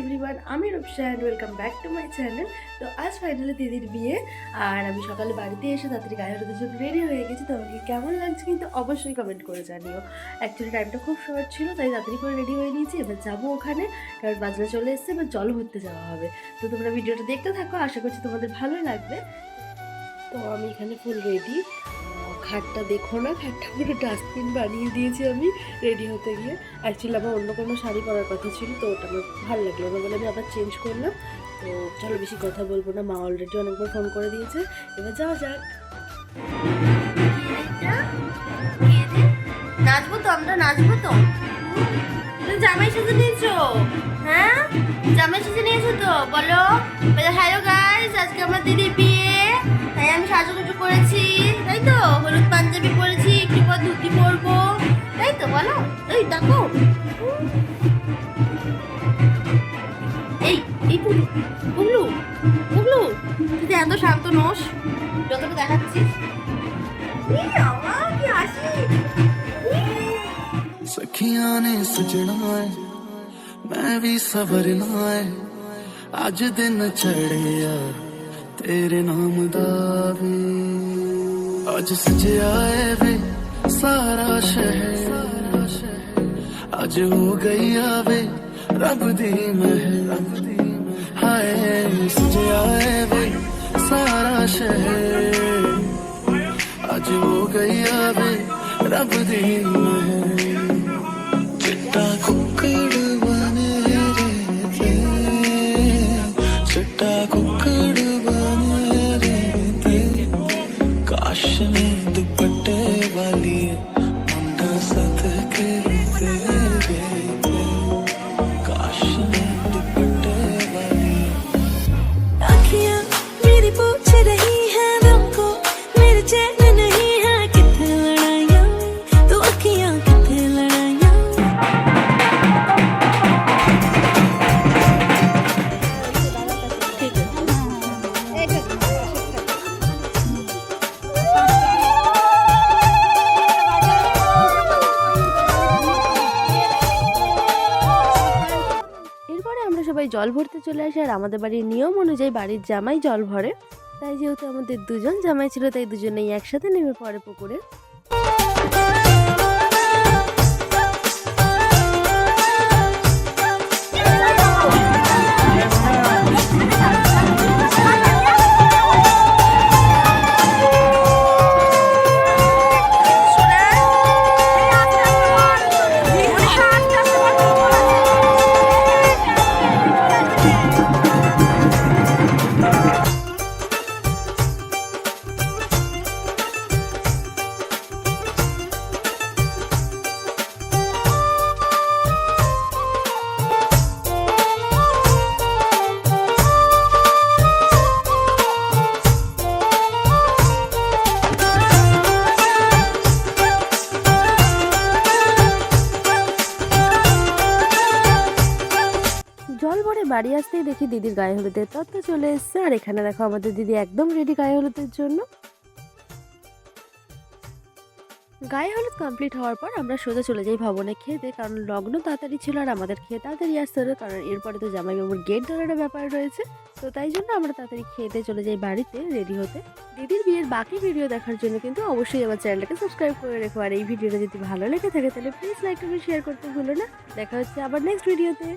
Everyone আমি Rupsa and welcome back to my channel তো আজ ফাইনালি দিদির বিয়ে, আর আমি সকালে বাড়িতে এসে তাড়াতাড়ি গায়ে হলুদের জন্য রেডি হয়ে গেছি তোমাকে কেমন লাগছে কিন্তু অবশ্যই কমেন্ট করে জানিও। অ্যাকচুয়ালি টাইমটা খুব শর্ট ছিল, তাই তাড়াতাড়ি করে রেডি হয়ে নিয়েছি, এবার যাব ওখানে, কারণ বাজারে চলে এসছে, এবার জল ভরতে যাওয়া হবে। তো তোমরা ভিডিওটা দেখতে থাকো, আশা করছি তোমাদের ভালো লাগবে। তো আমি এখানে ফুল রেডি খাটটা দেখো না খাটটা পুরো ডাস্টবিন বানিয়ে দিয়েছি আমি রেডি হতে গিয়ে। অ্যাকচুয়ালি আমার অন্য কোনো শাড়ি পরার কথা ছিল, তো ওটা আমার ভালো লাগল না বলে আমি আবার চেঞ্জ করলাম। তো চলো বেশি কথা বলব না, মা অলরেডি অনেকবার ফোন করে দিয়েছে। এবার যাওয়া যাক। নাচবো তো আমরা, নাচবো তো? তুমি জামাই সেজে নিয়েছো? হ্যাঁ? জামাই সেজে নিয়েছো তো? বলো। হ্যালো গাইস আজকে আমার দিদির বিয়ে, তাই আমি সাজুগুজু করেছি। এই পুগলু পুগলু পুগলু তুই তো এত শান্ত নোস যতটা দেখাচ্ছিস এই আমার কি হাসি सखियां ने सजना है मैं भी सवरना है अज दिन चढ़िया तेरे नाम दा वे अज सजया है वे सारा शहर अज हो गई आवे रब दी महल हाय जो गई आवे रब दी मैं चिट्टा জল ভরতে চলে আসে আর আমাদের বাড়ির নিয়ম অনুযায়ী বাড়ির জামাই জল ভরে। তাই যেহেতু আমাদের দুজন জামাই ছিল, তাই দুজনেই একসাথে নেমে পড়ে পুকুরে। বাড়ি আসতেই দেখি দিদির গায়ে হলুদের তত্ত্ব চলে এসছে। আর এখানে দেখো আমাদের দিদি একদম রেডি গায়ে হলুদের জন্য। গায়ে হলুদ কমপ্লিট হওয়ার পর আমরা সোজা চলে যাই ভবনে খেতে। কারণ লগ্ন তাড়াতাড়ি ছিল আর আমাদের খেয়ে তাড়াতাড়ি আসতে হবে কারণ এরপরে তো জামাই জামাইবাবুর গেট ধরার ব্যাপার রয়েছে। তো তাই জন্য আমরা তাড়াতাড়ি খেতে চলে যাই বাড়িতে রেডি হতে। দিদির বিয়ের বাকি ভিডিও দেখার জন্য কিন্তু অবশ্যই আমার চ্যানেলটাকে সাবস্ক্রাইব করে রেখো। আর এই ভিডিওটা যদি ভালো লেগে থাকে তাহলে প্লিজ লাইক করে শেয়ার করতে ভুলো না। দেখা হচ্ছে আবার নেক্সট ভিডিওতে